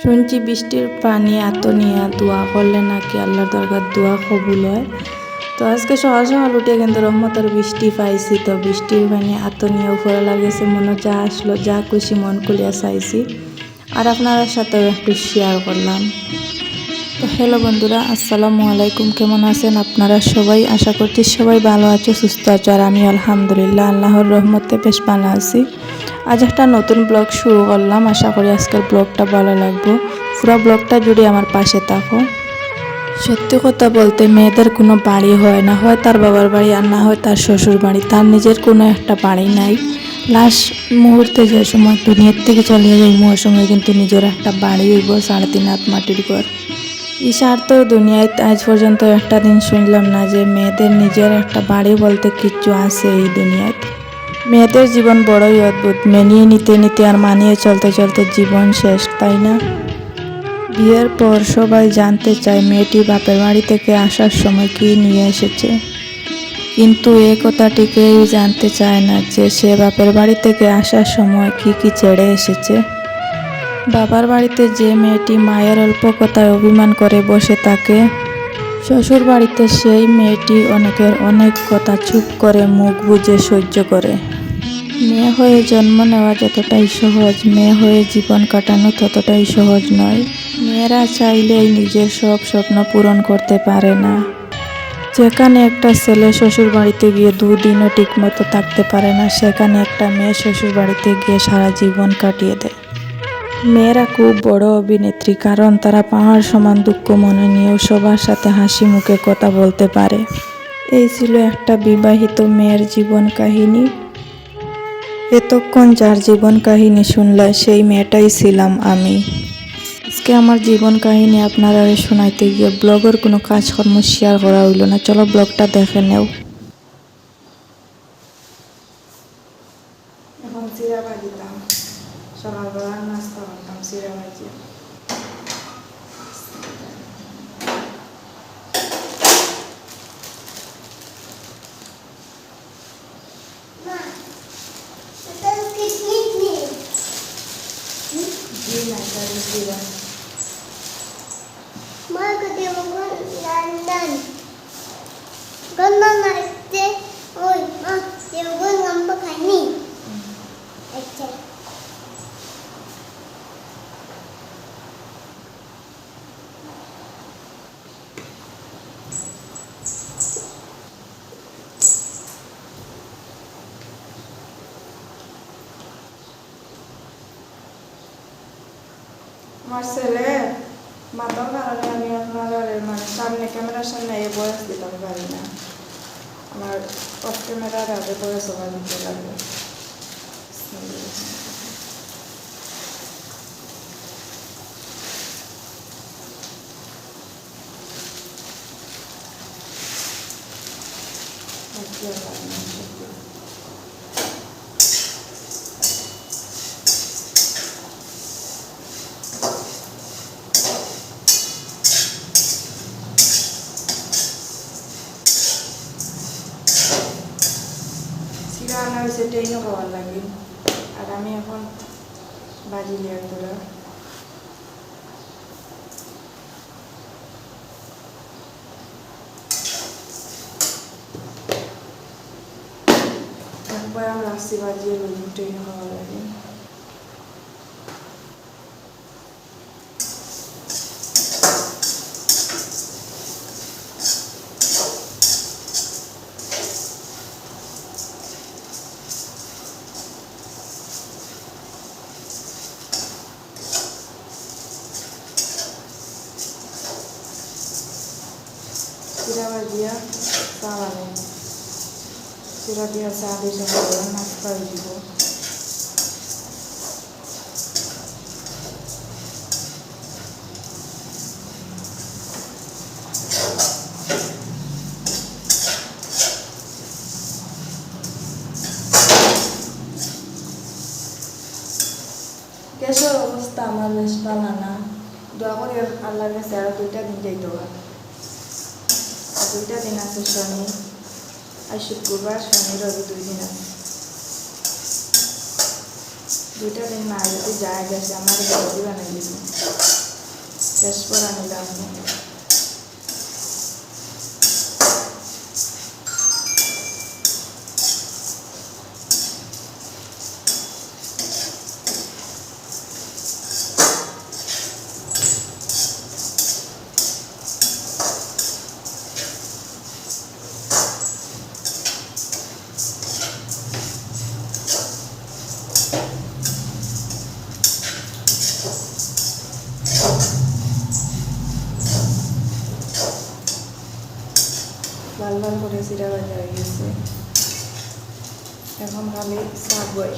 শুনছি বৃষ্টির পানি এত নিয়ে দোয়া করলে নাকি আল্লাহর দরকার দোয়া কবুল হয়। তো আজকে সকাল সকাল উঠে কিন্তু রহমতের বৃষ্টি পাইছি তো বৃষ্টির পানি এত নিয়ে উপরে লাগেছে মনে যা আসলো যা খুশি মন খুলিয়া চাইছি আর আপনার সাথে একটু শেয়ার করলাম তো হ্যালো বন্ধুরা, আসসালামু আলাইকুম। কেমন আছেন আপনারা সবাই? আশা করছি সবাই ভালো আছো, সুস্থ আছো, আর আমি আলহামদুলিল্লাহ আল্লাহর রহমতে বেশ ভালো আছি। আজ একটা নতুন ব্লগ শুরু করলাম। আশা করি আজকের ব্লগটা ভালো লাগবে। পুরো ব্লগটা জুড়ে আমার পাশে থাকো। সত্যি কথা বলতে মেয়েদের কোনো বাড়ি হয় না, হয় তার বাবার বাড়ি আর না হয় তার শ্বশুর বাড়ি। তার নিজের কোনো একটা বাড়ি নাই। লাস্ট মুহূর্তে যে সময় দুনিয়ার থেকে চলে যায় ওই সময় কিন্তু নিজের একটা বাড়ি হইব, সাড়ে তিন হাত মাটির ঘর। ঈশার তো দুনিয়ায় আজ পর্যন্ত একটা দিন শুনলাম না যে মেয়েদের নিজের একটা বাড়ি বলতে কিচ্ছু আছে এই দুনিয়াতে মেয়েদের জীবন বড়ই অদ্ভুত, মেনিয়ে নিতে নিতে আর মানিয়ে চলতে চলতে জীবন শেষ, তাই না? বিয়ের পর সবাই জানতে চায় মেয়েটি বাপের বাড়ি থেকে আসার সময় কি নিয়ে এসেছে। কিন্তু এ কথাটি কেউই জানতে চায় না যে সে বাপের বাড়ি থেকে আসার সময় কি কি ছেড়ে এসেছে। বাবার বাড়িতে যে মেয়েটি মায়ের অল্প কথায় অভিমান করে বসে থাকে শ্বশুর বাড়িতে সেই মেয়েটি অনেকের অনেক কথা চুপ করে মুখ বুজে সহ্য করে। মেয়ে হয়ে জন্ম নেওয়া যতটাই সহজ, মেয়ে হয়ে জীবন কাটানো ততটাই সহজ নয়। মেয়েরা চাইলেই নিজের সব স্বপ্ন পূরণ করতে পারে না। যেখানে একটা ছেলে শ্বশুর বাড়িতে গিয়ে দুদিনও ঠিকমতো থাকতে পারে না, সেখানে একটা মেয়ে শ্বশুর বাড়িতে গিয়ে সারা জীবন কাটিয়ে দেয়। মেয়েরা খুব বড় অভিনেত্রী, কারণ তারা পাহাড় সমান দুঃখ মনে নিয়েও সবার সাথে হাসি মুখে কথা বলতে পারে। এই ছিল একটা বিবাহিত মেয়ের জীবন কাহিনী। এতক্ষণ যার জীবন কাহিনী শুনলে সেই মেয়েটাই ছিলাম আমি। আজকে আমার জীবন কাহিনী আপনারা শোনাইতে গিয়ে ব্লগের কোনো কাজকর্ম শেয়ার করা হইল না। চলো ব্লগটা দেখে নেও এখন চিরা ভাজিতাম সকালবেলা নাস্তা করতাম চিরা ভাজি জি না তাহলে চিরা আমার ছেলে মাতার কারণে আমি আপনার মানে সামনে ক্যামেরার সামনে এ বয়স দিতাম পারি না আমার অফ ক্যামেরার আগে বয়স ওভার দিতে লাগবে সিরা আনা হয়েছে ট্রেনও খাওয়ার লাগে আর আমি এখন বাজি লিয়ার তোরা একবার আমি রাস্তি বাজিয়ে ট্রেন খাওয়ার লাগে সিরা বাজিয়া চা দিয়া চা দিয়ে সকালে নাস্তা দিব। গ্যাসের অবস্থা আমার বেশ ভালো না। দোয়া করি আল্লাহর কাছে দুইটা দিন যাইতে আর দুইটা দিন আছে শনি আর শুক্রবার শনি রবি দুই দিন আছে। দুইটা দিন না, যদি যায় গেছে, আমার রবি বানাই দিব। শেষ করা নিলাম লাল লাল করে জিরা ভাজা হয়ে গেছে এখন খালি শাক বই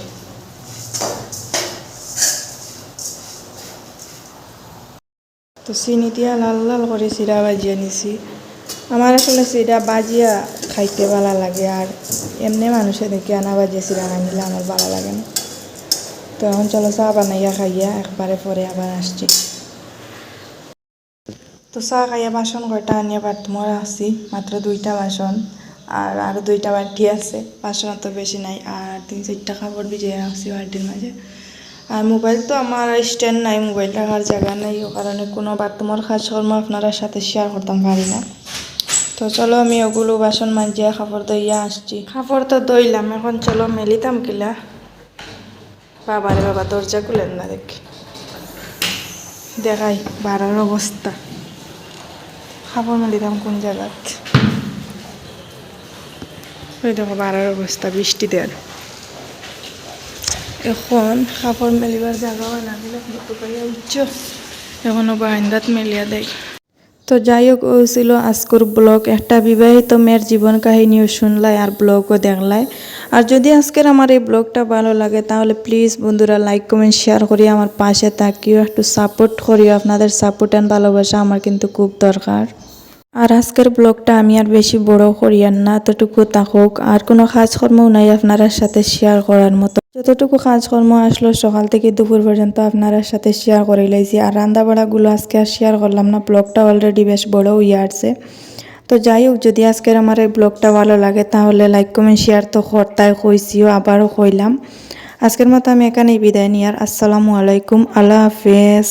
তো চিনি দিয়া লাল লাল করে চিরা ভাজিয়া নিছি আমার আসলে চিরা বাজিয়া খাইতে ভালো লাগে আর এমনি মানুষে দেখে আনা বাজিয়া চিরা খাই নিলে আমার ভালো লাগে না। তো এখন চলো চা বানাইয়া খাইয়া একবারে পরে আবার আসছি। তো চা খাইয়া বাসন কয়টা আনিয়া বাথরুমে আসছি মাত্র দুইটা বাসন। আর আরও দুইটা বাটি আছে, বাসন তো বেশি নাই, আর তিন চারটা কাপড় ভিজিয়ে রাখছি বালতির মাঝে। আর মোবাইল তো আমার স্ট্যান্ড নাই, মোবাইল রাখার জায়গা নাই, ও কারণে কোনো বাথরুমের কাজকর্ম আপনার সাথে শেয়ার করতাম, পারি না। তো চলো, আমি ওগুলো বাসন মাজিয়া কাপড় দইয়া আসছি। কাপড় তো দইলাম এখন চলো মেলিতাম কিলা। বাবারে বাবা, দরজা খুলেন না দেখি। দেখাই, বাড়ার অবস্থা। খাবার মেলিতাম কোন জায়গাত? ওই দেখো বাড়ার অবস্থা, বৃষ্টি দেন। এখন খাবার মেলিবার জায়গাও লাগিলে উচ্চ এখনও বারান্দাত মেলিয়া দেয়। তো যাই হোক ও ছিল আজকুর ব্লগ। একটা বিবাহিত মেয়ের জীবন কাহিনীও শুনলাই আর ব্লগও দেখলাই। আর যদি আজকের আমার এই ব্লগটা ভালো লাগে, তাহলে প্লিজ বন্ধুরা লাইক কমেন্ট শেয়ার করি আমার পাশে থাকিও, একটু সাপোর্ট করিও। আপনাদের সাপোর্ট অ্যান্ড ভালোবাসা আমার কিন্তু খুব দরকার। আর আজকের ব্লগটা আমি আর বেশি বড় করিয়ান না, এতটুকু থাকুক আর কোনো কাজকর্মও নাই আপনার সাথে শেয়ার করার মতো। যতটুকু কাজকর্ম আসলো, সকাল থেকে দুপুর পর্যন্ত আপনার সাথে শেয়ার করে লাইছি। আর রান্না বাড়াগুলো আজকে আর শেয়ার করলাম না, ব্লগটা অলরেডি বেশ বড় হয়ে আসছে। তো যাই হোক, যদি আজকের আমার এই ব্লগটা ভালো লাগে, তাহলে লাইক কমেন্ট শেয়ার তো করতাই কইছিও, আবারও কইলাম। আজকের মতো আমি এখানেই বিদায় নিয়ার আসসালামু আলাইকুম, আল্লাহ হাফেজ।